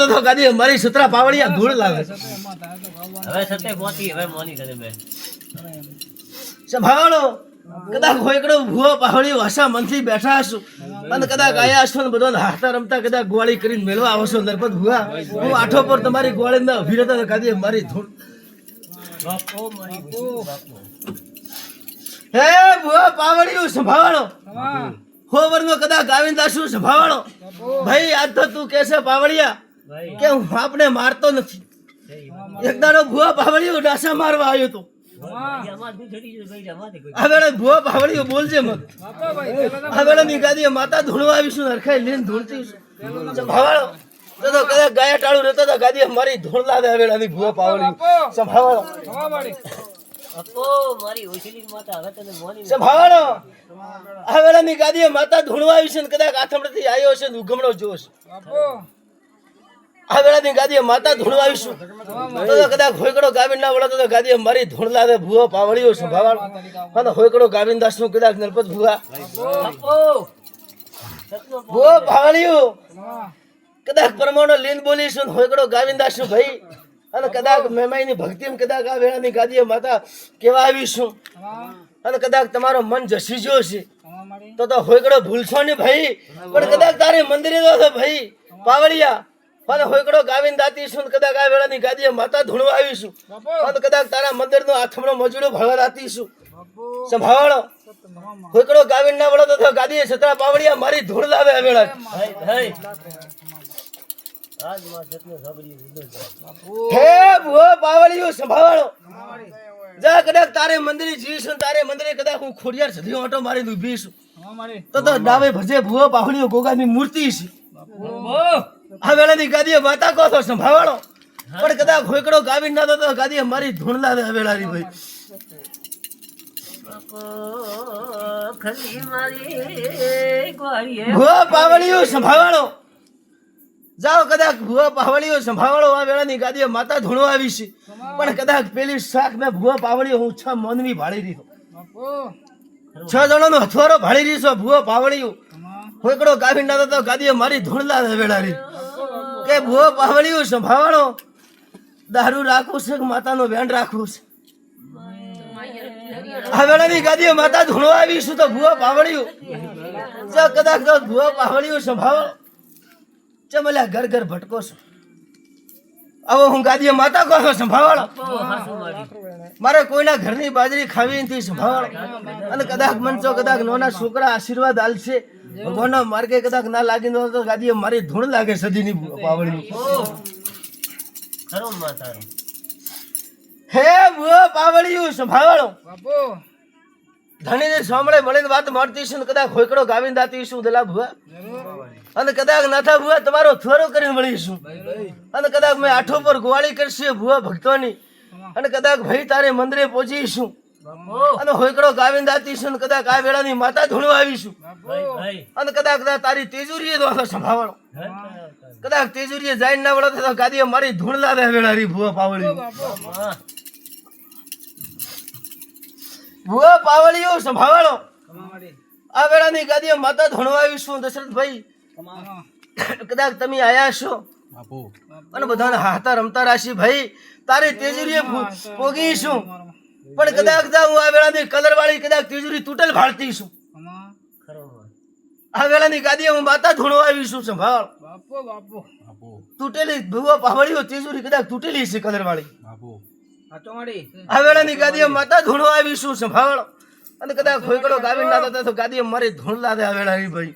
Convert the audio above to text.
તો તો કદી મારી સુતરા પાવડિયા ધૂળ લાવે. હવે સતે પહોંચી હવે મોની કરે બે. સંભાળો કદાચ હોયકડો ભૂવો પાવડી વાસા મનથી બેઠા હશો. અને કદાચ આયા હશો ને બધો હાથા રમતા કદાચ ગોળી કરીને મેળવા આવશો નરપત ભૂવા. હું આઠો પર તમારી ગોળી ના ઊભી રહેતા મારી ધૂળ. બાપો મારી બાપો. હે ભૂવા પાવડિયું સંભાળો હો. વર્ગો કદાચ ગાવિંદાસુ સંભાળો ભાઈ આજ તો તું કેસે પાવડિયા. કે હું આપને મારતો નથી. એક દાડો ભૂવા પાવડિયું ડાસા મારવા આવ્યો તો. હવે ભૂવા પાવડિયું બોલજે મત આ વેળે ગાદીએ માતા ધૂણવા આવીશું હરખાઈ લઈને ધૂણતી છું સંભાળો. તો તો કદાચ ગાયા ટાળું રહેતો તો ગાદીએ મારી ધૂળ લાદે આ વેળાની ભૂવા પાવડિયું સંભાળો. માતા હવે તને મોની સંભાળો. આ વેળાની ગાદીએ માતા ધૂણવા આવીશું ને કદાચ આથમણથી આવ્યો છે ને ઉગમણો જોશ. આ વેળાની ગાદીએ માતા ધૂણ આવીશું. તો કદાચ હોયકડો ગાવિંદ ના વળતો તો ગાદીએ મારી ધૂણ લાદે ભૂવો, પાવળીઓ સંભાળો અને હોયકડો ગાવિંદ દાસનું કદાચ નરપત ભૂવા. ભૂવો પાવડિયો કદાચ પરમાણુ લીન બોલીશું હોયકડો ગાવિંદાસનું ભાઈ. અને કદાચ મેમાઈની ભક્તિમાં કદાચ આ વેળાની ગાદીએ માતા કેવા આવીશું. અને કદાચ તમારો મન જસી ગયો છે તો તો હોયકડો ભૂલશો ને ભાઈ. પણ કદાચ તારે મંદિરે તો ભાઈ. પાવડિયા અને હોયકડો ગાવીને દાતીશું કદાચ આ વેળાની ગાદીએ માતા ધૂણવા આવીશું. અને કદાચ તારા મંદિરનો આથમણો મજૂરો ભળવા દાતીશું સંભાળો. હોયકડો ગાવીને ના વળો તો ગાદીએ છતરા પાવડિયા મારી ધૂળ લાવે આ વેળા હે ભુવો પાવડિયું સંભાળો. જા કદાચ તારે મંદિરે જઈશું તારે મંદિરે કદાચ હું ખોડિયાર સધી ઓટો મારી ઊભી છું. તો તો ડાવે ભજે ભુવો પાવડિયો ગોગાની મૂર્તિ છે. આ વેળાની ગાદીએ માતા કહો છો સંભાળો પણ કદાચ ખોકડો ગાવી ના તો ગાદીએ મારી ધૂણ લાવે આ વેળાની ભાઈ ભુવા પાવળીઓ સંભાળો જાઓ કદાચ ભુવા પાવળીઓ સંભાળો આ વેળાની ગાદીએ માતા ધૂણો આવી છે. પણ કદાચ પેલી શાક મેં ભુવા પાવળીઓ હું છ મનવી ભાળી દીધો. છ જણાનો હથવારો ભાળી રહી છો પાવળીઓ. ખોકડો ગાવી ના તો ગાદીએ મારી ધૂણ લાવે વેળાની કે પાવળ્યું છે ભાવાણો દારૂ રાખવું છે માતાનો વેણ રાખવું છે? આ વેળાની ગાદીએ માતા ધૂણો આવીશું તો ભુવા પાવડિયું જો કદાચ તો ભુવા પાવડિયું સંભાળો ચમલ્યા ઘર ઘર ભટકો છો? આવો હું ગાદીએ માતા કહો સંભાળો મારે કોઈના ઘરની બાજરી ખાવી નથી સંભાળો અને કદાચ મનસો, કદાચ નાના છોકરા આશીર્વાદ આલશે. ભગવાનના માર્ગે કદાચ ના લાગી ન તો મારી ધૂણ લાગે સદીની પાવડી તારો. હે ભુવા પાવડિયું સંભાળો. ધણીને સાંભળે મળીને વાત મળતી છે કદાચ ખોકડો ગાવીને દાતી શું દલા ભુવા અને કદાચ નાથા ભુવા તમારો થોરો કરીને મળીશું અને કદાચ મેં આઠો પર ગોવાળી કરશે ભુવા ભક્તોની. અને કદાચ ભાઈ તારે મંદિરે પહોંચીશું. અને હોયકડો ગાવીને દાતીશું કદાચ આ વેળાની માતા ધૂણવા આવીશું ભાઈ ભાઈ. અને કદાચ તારી તેજુરીએ દોખો સંભાળો. કદાચ તેજુરીએ જાય ના વળો તો ગાદીએ મારી ધૂણ લાવે વેળા રી ભુવા પાવળી ભૂવા પાવળીઓ સંભાળો. આ વેળાની ગાદીએ માતા ધૂણવા આવીશું દશરથભાઈ. કદાચ તમે આયા છો. અને બધાને હાથા રમતા રાશી ભાઈ તારી તેજુરીએ ભોગીશું પોગીશું પણ કદાચ હું આ વેળાની કલર વાળી કદાચ તિજોરી તૂટેલ ભાળતી છું. આ વેળાની ગાદીએ હું માતા ધૂણવા આવીશું સંભાળ. તૂટેલી ભૂવા પાવળીઓ તિજોરી કદાચ તૂટેલી છે કલરવાળી. આ વેળાની ગાદી માતા આવી આવીશું સંભાળ. અને કદાચ ખોઈકડો ગાવી ના તો ગાદી મારી ધૂણ લાદે આ વેળાની ભાઈ.